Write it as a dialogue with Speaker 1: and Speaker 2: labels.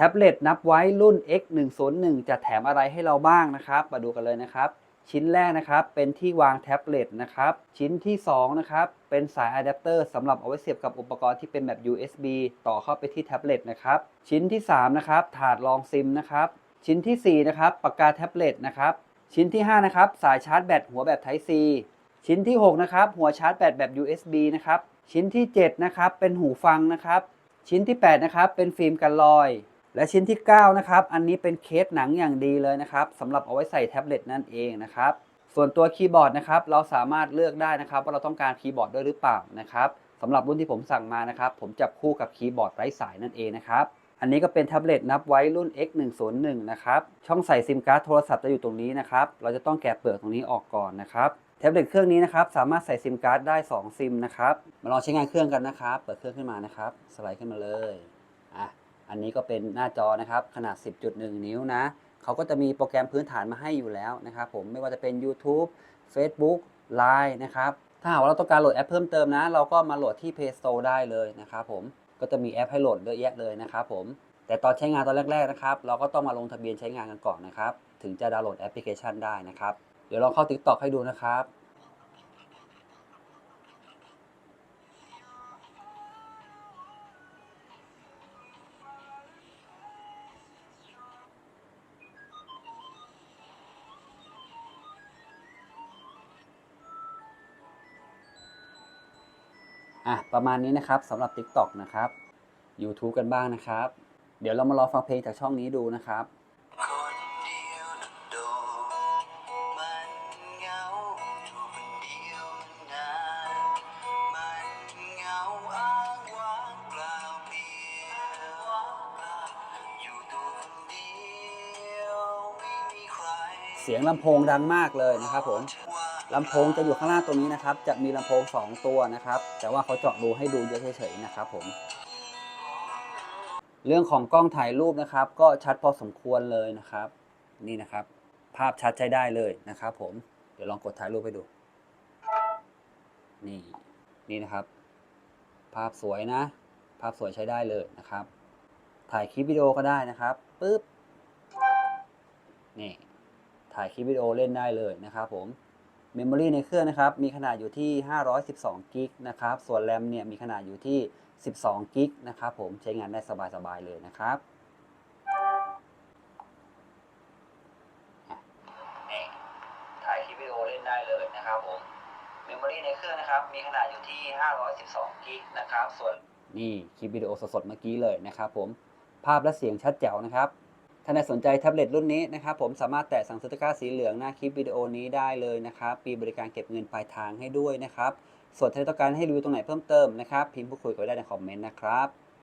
Speaker 1: แท็บเล็ตนับไว้รุ่น X101 จะแถมอะไรให้เราบ้างนะครับ มาดูกันเลยนะครับ ชิ้นแรกนะครับเป็นที่วางแท็บเล็ตนะครับ ชิ้นที่2นะครับเป็นสายอะแดปเตอร์สำหรับเอาไว้เสียบกับอุปกรณ์ที่เป็นแบบ USB ต่อเข้าไปที่แท็บเล็ตนะครับ ชิ้นที่3นะครับถาดรองซิมนะครับชิ้นทีสี่4นะครับปากกาแท็บเล็ตนะครับชิ้นที่5นะครับสายชาร์จแบตหัวแบบ Type C ชิ้นที่6นะครับหัวชาร์จแบตแบบ USB นะครับชิ้นที่7นะครับเป็นหูฟังนะครับ ชิ้นที่8นะครับเป็นฟิล์มกันรอย และชิ้นที่ 9 นะครับ อันนี้เป็นเคสหนังอย่างดีเลยนะครับสำหรับเอาไว้ใส่แท็บเล็ตนั่นเองนะครับ ส่วนตัวคีย์บอร์ดนะครับ เราสามารถเลือกได้นะครับ ว่าเราต้องการคีย์บอร์ดด้วยหรือเปล่านะครับสำหรับรุ่นที่ผมสั่งมานะครับ ผมจับคู่กับคีย์บอร์ดไร้สายนั่นเองนะครับ อันนี้ก็เป็นแท็บเล็ตนับไว้รุ่น X101 นะครับ ช่องใส่ซิมการ์ดโทรศัพท์จะอยู่ตรงนี้นะครับ เราจะต้องแกะเปลือกตรงนี้ออกก่อนนะครับแท็บเล็ตเครื่องนี้นะครับสามารถใส่ซิมการ์ดได้ 2 ซิมนะครับ มาลองใช้งานเครื่องกันนะครับ เปิดเครื่องขึ้นมานะครับ สไลด์ขึ้นมาเลย อันนี้ก็เป็นหน้าจอนะครับขนาด 10.1 นิ้วนะเขาก็จะมีโปรแกรมพื้นฐานมาให้อยู่แล้วนะครับผมไม่ว่าจะเป็น YouTube Facebook Line นะครับถ้าหากว่าเราต้องการโหลดแอปเพิ่มเติมนะ เราก็มาโหลดที่ Play Store ได้เลยนะครับผมก็จะมีแอปให้โหลดเยอะแยะเลยนะครับผมแต่ตอนใช้งานตอนแรก ๆนะครับ เราก็ต้องมาลงทะเบียนใช้งานกันก่อนนะครับ ถึงจะดาวน์โหลดแอปพลิเคชันได้นะครับ เดี๋ยวลองเข้า TikTok ให้ดูนะครับ อะประมาณนี้นะครับสำหรับ TikTok นะครับ YouTube กันบ้างนะครับ เดี๋ยวเรามาลองฟังเพลงจากช่องนี้ดูนะครับ
Speaker 2: คนเดียวโดดมันเหงาอยู่คนเดียวนานมันเหงาอ้างว้างเปล่าเปลี่ยวอยู่ตัวคนเดียวไม่มีใคร
Speaker 1: เสียงลำโพงดังมากเลยนะครับผม ลำโพงจะอยู่ข้างล่างตรงนี้นะครับ จะมีลำโพง 2 ตัวนะครับ แต่ว่าเขาเจาะรูให้ดูเยอะเฉยๆนะครับผมเรื่องของกล้องถ่ายรูปนะครับ ก็ชัดพอสมควรเลยนะครับ นี่นะครับ ภาพชัดใช้ได้เลยนะครับ ผมเดี๋ยวลองกดถ่ายรูปให้ดู นี่นี่นะครับ ภาพสวยนะ ภาพสวยใช้ได้เลยนะครับ ถ่ายคลิปวิดีโอก็ได้นะครับปึ๊บนี่ถ่ายคลิปวิดีโอเล่นได้เลยนะครับ ผม เมมโมรีในเครื่องนะครับมีขนาดอยู่ที่ 512กิกนะครับส่วนแรมเนี่ยมีขนาดอยู่ที่ 12กิกนะครับผมใช้งานได้สบายๆเลยนะครับอะนี่ถ่ายคลิปวิดีโอเล่นได้เลยนะครับผมเมมโมรีในเครื่องนะครับมีขนาดอยู่ที่ 512กิกนะครับส่วนนี่คลิปวิดีโอสดๆเมื่อกี้เลยนะครับผมภาพและเสียงชัดแจ๋วนะครับ ถ้าใครสนใจแท็บเล็ตรุ่นนี้นะครับผมสามารถแตะสั่งซื้อตะกร้าสีเหลืองหน้าคลิปวิดีโอนี้ได้เลยนะครับมีบริการเก็บเงินปลายทางให้ด้วยนะครับส่วนถ้าต้องการให้รีวิวตรงไหนเพิ่มเติมนะครับพิมพ์พูดคุยกันได้ในคอมเมนต์นะครับ